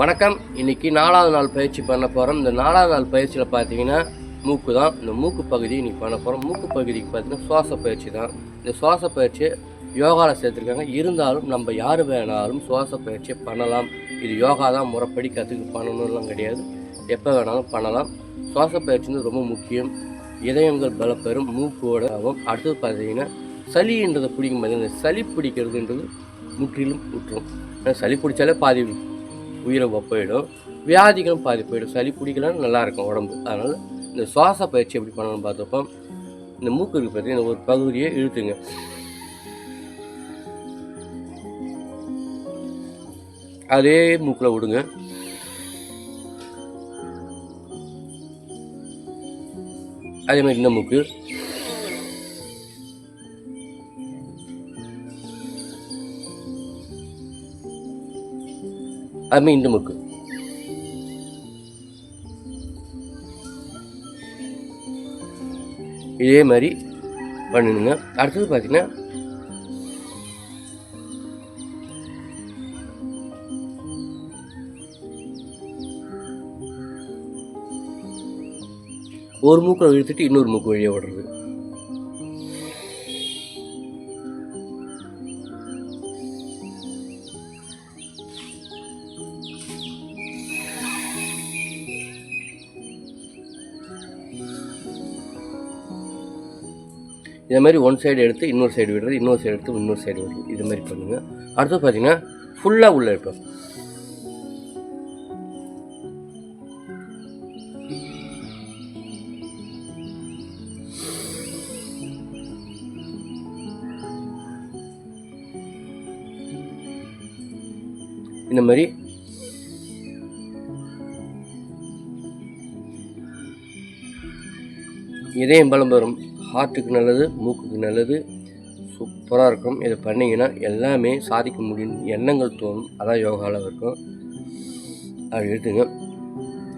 வணக்கம். இன்றைக்கி நாலாவது நாள் பயிற்சி பண்ண போகிறோம் இந்த நாலாவது நாள் பயிற்சியில் பார்த்தீங்கன்னா மூக்கு தான். இந்த மூக்கு பகுதி இன்றைக்கி பண்ண போகிறோம் மூக்கு பகுதிக்கு பார்த்தீங்கன்னா சுவாச பயிற்சி தான். இந்த சுவாச பயிற்சியை யோகாவில் சேர்த்துருக்காங்க. இருந்தாலும் நம்ம யார் வேணாலும் சுவாச பயிற்சியை பண்ணலாம். இது யோகா தான். முறைப்படி கற்றுக்கு பண்ணணும்லாம் கிடையாது. எப்போ வேணாலும் பண்ணலாம். சுவாச பயிற்சி வந்து ரொம்ப முக்கியம். இதயங்கள் பலப்பெறும் மூக்கோடாகவும் அடுத்தது பார்த்தீங்கன்னா சளின்றதை பிடிக்கும் பார்த்தீங்கன்னா சளி பிடிக்கிறதுன்றது முற்றிலும் விட்டுரும் சளி பிடிச்சாலே பாதி உயிரை போயிடும். வியாதிகளும் பாதி போயிடும். சளி பிடிக்கலன்னு நல்லாயிருக்கும் உடம்பு. அதனால் இந்த சுவாச பயிற்சி எப்படி பண்ணணும்னு பார்த்தப்போ இந்த மூக்கு இருக்கு பார்த்தீங்கன்னா ஒரு பகுதியை இழுத்துங்க. அதே மூக்கில் விடுங்க. அதே மாதிரி இந்த மூக்கு. அதுமாதிரி இந்த மூக்கு இதே மாதிரி பண்ணணுங்க அடுத்தது பார்த்தீங்கன்னா ஒரு மூக்கில் இழுத்துட்டு இன்னொரு மூக்கு வழியாக விடுறது இதே மாதிரி ஒன் சைடு எடுத்து இன்னொரு சைடு விடுறது இன்னொரு சைடு எடுத்து இன்னொரு சைடு விடுறது. இது மாதிரி பண்ணுங்கள் அடுத்து பார்த்தீங்கன்னா ஃபுல்லாக உள்ளே இருப்போம். இந்த மாதிரி இதயம் பலம் வரும். ஹார்ட்டுக்கு நல்லது மூக்குக்கு நல்லது. சூப்பராக இருக்கும். இதை பண்ணிங்கன்னா எல்லாமே சாதிக்க முடியும். எண்ணங்கள் தோணும். அதான் யோகாவில் இருக்கும். அப்படி எடுத்துங்க.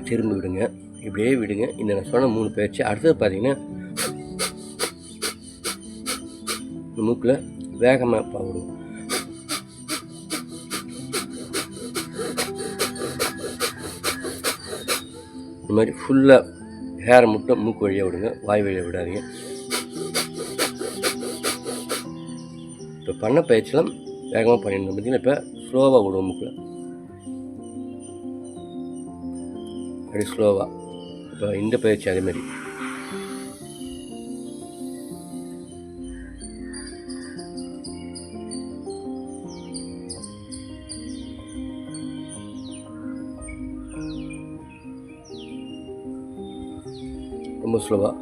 திரும்பி விடுங்க. இப்படியே விடுங்க. இந்த நான் சொன்ன மூணு பயிற்சி அடுத்தது பார்த்தீங்கன்னா மூக்கில் வேகமாக விடுவோம் இந்த மாதிரி ஃபுல்லாக ஹேரை மட்டும் மூக்கு வழியாக விடுங்க. வாய் வழியாக விடாதீங்க. இப்போ பண்ண பயிற்சியெல்லாம் வேகமாக பண்ணிடணும். பார்த்தீங்கன்னா இப்போ ஸ்லோவாக விடுவோம் மூக்கில். அப்படி ஸ்லோவாக இப்போ இந்த பயிற்சி அதேமாரி ரொம்ப ஸ்லோவாக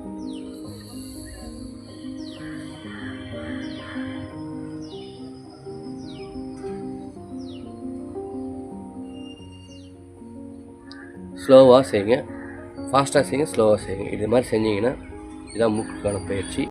ஸ்லோவாக செய்யுங்க. ஃபாஸ்ட்டாக செய்யுங்க ஸ்லோவாக செய்யுங்க. இது மாதிரி செஞ்சீங்கன்னா இதுதான் மூக்குக்கான பயிற்சி.